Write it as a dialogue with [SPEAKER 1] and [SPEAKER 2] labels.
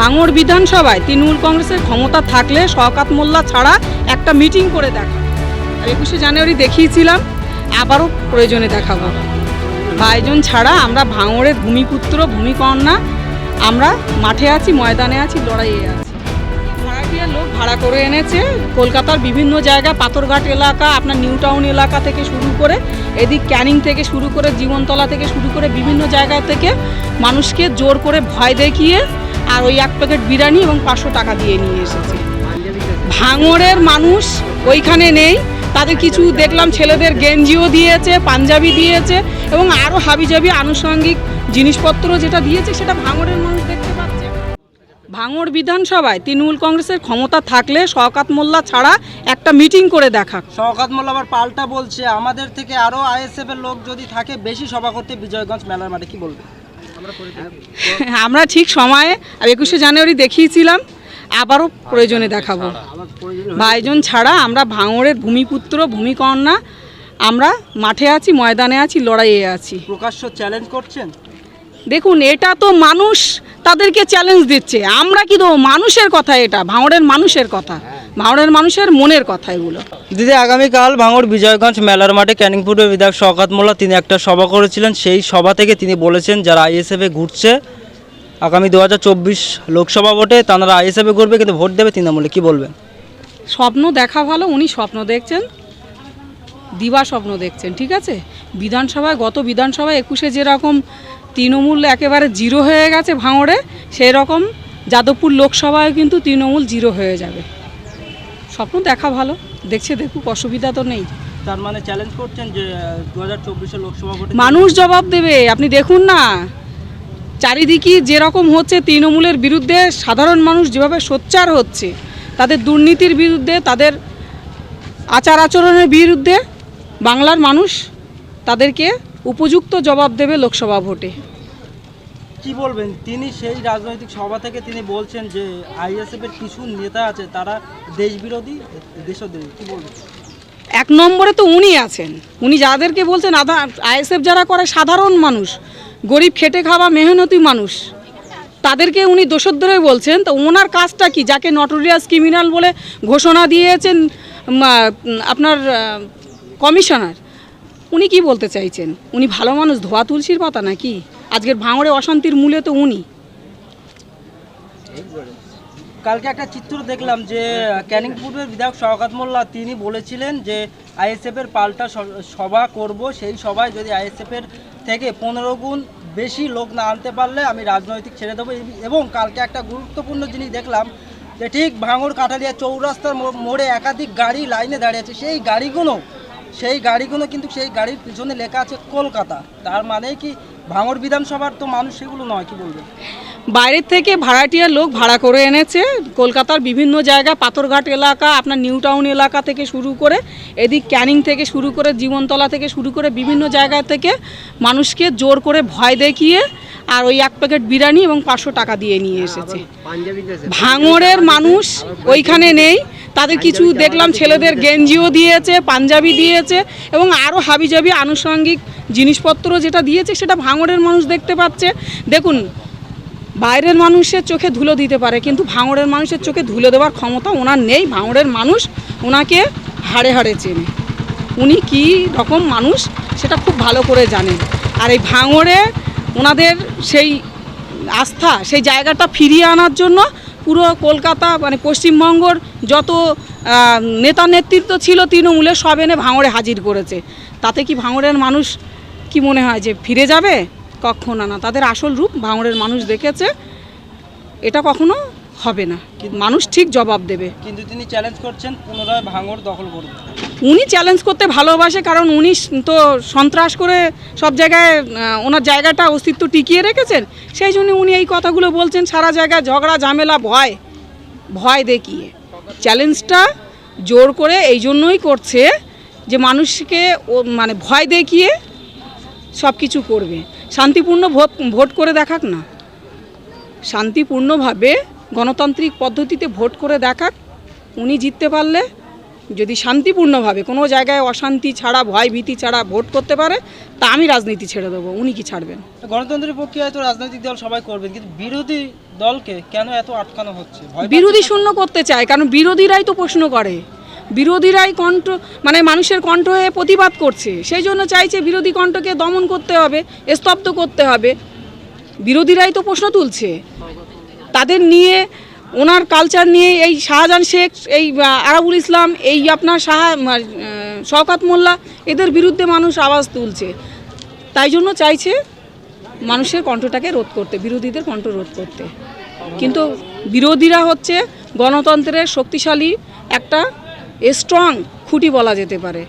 [SPEAKER 1] ভাঙড় বিধানসভায় তৃণমূল কংগ্রেসের ক্ষমতা থাকলে শওকাত মোল্লা ছাড়া একটা মিটিং করে দেখা। একুশে জানুয়ারি দেখিয়েছিলাম, আবারও প্রয়োজনে দেখাবো। ভাইজন ছাড়া আমরা ভাঙড়ের ভূমিপুত্র, ভূমিকন্যা, আমরা মাঠে আছি, ময়দানে আছি, লড়াইয়ে আছি। ভাড়াটিয়া লোক ভাড়া করে এনেছে। কলকাতার বিভিন্ন জায়গা, পাথরঘাট এলাকা, আপনার নিউ টাউন এলাকা থেকে শুরু করে, এদিক ক্যানিং থেকে শুরু করে, জীবনতলা থেকে শুরু করে বিভিন্ন জায়গা থেকে মানুষকে জোর করে ভয় দেখিয়ে আর ওই এক প্যাকেট বিরিয়ানি এবং পাঁচশো টাকা দিয়ে নিয়ে এসেছে। ভাঙড়ের মানুষ ওইখানে নেই, তাদের কিছু দেখলাম, ছেলেদের গেঞ্জিও দিয়েছে, পাঞ্জাবি দিয়েছে এবং আরও হাবিজাবি আনুষঙ্গিক জিনিসপত্র যেটা দিয়েছে সেটা ভাঙড়ের মানুষ দেখতে পাচ্ছে। ভাঙড় বিধানসভায় তৃণমূল কংগ্রেসের ক্ষমতা থাকলে শওকাত মোল্লা ছাড়া একটা মিটিং করে দেখা।
[SPEAKER 2] শওকাত মোল্লা আবার পাল্টা বলছে, আমাদের থেকে আরও আইএসএফ এর লোক যদি থাকে, বেশি সভা করতে বিজয়গঞ্জ মেলার মাঠে, কি বলবে?
[SPEAKER 1] আমরা ঠিক সময়ে একুশে জানুয়ারি দেখিয়েছিলাম আবারও প্রয়োজনে দেখাবো। ভাইজন ছাড়া আমরা ভাঙড়ের ভূমিপুত্র ভূমিকন্যা আমরা মাঠে আছি ময়দানে আছি লড়াইয়ে আছি।
[SPEAKER 2] প্রকাশ্য চ্যালেঞ্জ করছেন?
[SPEAKER 1] দেখুন এটা তো মানুষ তাদেরকে চ্যালেঞ্জ দিচ্ছে। আমরা কি দেবো? মানুষের কথা এটা ভাঙড়ের মানুষের কথা। ভাঙড়ের মানুষের মনের কথা এগুলো।
[SPEAKER 2] দিদি আগামীকাল ভাঙড় বিজয়গঞ্জ মেলার মাঠে ক্যানিংপুরের বিধায়ক শওকাত মোল্লা তিনি একটা সভা করেছিলেন। সেই সভা থেকে তিনি বলেছেন যারা আইএসএফে ঘুরছে আগামী দু হাজার চব্বিশ লোকসভা ভোটে তারা আইএসএফে ঘুরবে কিন্তু ভোট দেবে তৃণমূলে। কি বলবেন?
[SPEAKER 1] স্বপ্ন দেখা ভালো উনি স্বপ্ন দেখছেন। দিবা স্বপ্ন দেখছেন ঠিক আছে? বিধানসভায় গত বিধানসভায় একুশে যেরকম তৃণমূল একেবারে জিরো হয়ে গেছে ভাঙড়ে সেই রকম যাদবপুর লোকসভায় কিন্তু তৃণমূল জিরো হয়ে যাবে। স্বপ্ন দেখা ভালো দেখছে দেখুক অসুবিধা তো নেই।
[SPEAKER 2] তার মানে চ্যালেঞ্জ করছেন যে দু হাজার লোকসভা ভোটে
[SPEAKER 1] মানুষ জবাব দেবে আপনি দেখুন না। চারিদিকে যেরকম হচ্ছে তৃণমূলের বিরুদ্ধে সাধারণ মানুষ যেভাবে সোচ্চার হচ্ছে তাদের দুর্নীতির বিরুদ্ধে তাদের আচার আচরণের বিরুদ্ধে বাংলার মানুষ তাদেরকে উপযুক্ত জবাব দেবে লোকসভা ভোটে।
[SPEAKER 2] কি বলবেন? তিনি সেই রাজনৈতিক সভা থেকে তিনি বলছেন যে আইএসএফ এর কিছু নেতা আছে, তারা দেশবিরোধী, দেশদ্রোহী। কি বলবেন?
[SPEAKER 1] এক নম্বরে তো উনি আছেন। উনি যাদেরকে বলছেন, আধা আইএসএফ যারা করে সাধারণ মানুষ, গরিব খেটে খাওয়া, মেহনতি মানুষ, তাদেরকে উনি দোষদ্রোহে বলছেন। তো ওনার কাজটা কি? যাকে নটোরিয়াস ক্রিমিনাল বলে ঘোষণা দিয়েছেন আপনার কমিশনার উনি কি বলতে চাইছেন? উনি ভালো মানুষ, ধোয়া তুলসীর পাতা নাকি? আজকের ভাঙড়ে অশান্তির মূলে তো উনি।
[SPEAKER 2] কালকে একটা চিত্র দেখলাম যে, ক্যানিং বিধায়ক শওকাত মোল্লা, তিনি বলেছিলেন যে, আইএসএফ এর পাল্টা সভা করব, সেই সভায় যদি আইএসএফ এর থেকে পনেরো গুণ বেশি লোক না আনতে পারলে আমি রাজনৈতিক ছেড়ে দেবো। এবং কালকে একটা গুরুত্বপূর্ণ জিনিস দেখলাম যে, ঠিক ভাঙড় কাঠালিয়া চৌরাস্তার মোড়ে একাধিক গাড়ি লাইনে দাঁড়িয়ে আছে। সেই গাড়িগুলো সেই গাড়িগুলো কিন্তু সেই গাড়ির পিছনে লেখা আছে কলকাতা। তার মানে কি ভাঙড় বিধানসভার তো মানুষ সেগুলো নয়, কি বলবে
[SPEAKER 1] বাইরের থেকে ভাড়াটিয়া লোক ভাড়া করে এনেছে। কলকাতার বিভিন্ন জায়গা, পাথরঘাট এলাকা, আপনার নিউ টাউন এলাকা থেকে শুরু করে, এদিক ক্যানিং থেকে শুরু করে, জীবনতলা থেকে শুরু করে বিভিন্ন জায়গা থেকে মানুষকে জোর করে ভয় দেখিয়ে আর ওই এক প্যাকেট বিরিয়ানি এবং পাঁচশো টাকা দিয়ে নিয়ে এসেছে। ভাঙড়ের মানুষ ওইখানে নেই। তাদের কিছু দেখলাম ছেলেদের গেঞ্জিও দিয়েছে পাঞ্জাবি দিয়েছে এবং আরও হাবিজাবি আনুষঙ্গিক জিনিসপত্র যেটা দিয়েছে সেটা ভাঙড়ের মানুষ দেখতে পাচ্ছে। দেখুন বাইরের মানুষের চোখে ধুলো দিতে পারে কিন্তু ভাঙড়ের মানুষের চোখে ধুলো দেওয়ার ক্ষমতা ওনার নেই। ভাঙড়ের মানুষ ওনাকে হাড়ে হাড়ে চেনে। উনি কী রকম মানুষ সেটা খুব ভালো করে জানেন। আর এই ভাঙড়ে ওনাদের সেই আস্থা, সেই জায়গাটা ফিরিয়ে আনার জন্য পুরো কলকাতা মানে পশ্চিমবঙ্গর যত নেতা নেতৃত্ব ছিল তৃণমূলের, সব এনে ভাঙড়ে হাজির করেছে। তাতে কি ভাঙড়ের মানুষ কি মনে হয় যে ফিরে যাবে? কখনো না। তাদের আসল রূপ ভাঙড়ের মানুষ দেখেছে। এটা কখনো হবে না। মানুষ ঠিক জবাব দেবে।
[SPEAKER 2] কিন্তু তিনি চ্যালেঞ্জ করছেন, পুনরায় ভাঙড় দখল করবে
[SPEAKER 1] উনি চ্যালেঞ্জ করতে ভালোবাসে কারণ উনি তো সন্ত্রাস করে সব জায়গায় ওনার জায়গাটা অস্তিত্ব টিকিয়ে রেখেছেন। সেই জন্য উনি এই কথাগুলো বলছেন, সারা জায়গায় ঝগড়া, ঝামেলা, ভয় ভয় দেখিয়ে। চ্যালেঞ্জটা জোর করে এই জন্যই করছে যে মানুষকে ও মানে ভয় দেখিয়ে সব কিছু করবে। শান্তিপূর্ণ ভোট ভোট করে দেখাক না। শান্তিপূর্ণভাবে গণতান্ত্রিক পদ্ধতিতে ভোট করে দেখাক। উনি জিততে পারলে যদি শান্তিপূর্ণভাবে কোনো জায়গায় অশান্তি ছাড়া ভয় ভীতি ছাড়া ভোট করতে পারে তা আমি রাজনীতি ছেড়ে দেবো। উনি কি ছাড়বেন?
[SPEAKER 2] গণতন্ত্রের প্রক্রিয়ায় তো রাজনৈতিক দল সবাই করবেন কিন্তু বিরোধী দলকে কেন এত আটকানো হচ্ছে?
[SPEAKER 1] বিরোধী শূন্য করতে চায় কারণ বিরোধীরাই তো প্রশ্ন করে। বিরোধীরাই কণ্ঠ মানে মানুষের কণ্ঠ হয়ে প্রতিবাদ করছে। সেই জন্য চাইছে বিরোধী কণ্ঠকে দমন করতে হবে স্তব্ধ করতে হবে। বিরোধীরাই তো প্রশ্ন তুলছে। তাদের নিয়ে ওনার কালচার নিয়ে এই শাহজাহান শেখ, এই আরাবুল ইসলাম, এই আপনার শাহ শওকাত মোল্লা, এদের বিরুদ্ধে মানুষ আওয়াজ তুলছে। তাই জন্য চাইছে মানুষের কণ্ঠটাকে রোধ করতে, বিরোধীদের কণ্ঠ রোধ করতে। কিন্তু বিরোধীরা হচ্ছে গণতন্ত্রের শক্তিশালী একটা স্ট্রং খুঁটি বলা যেতে পারে।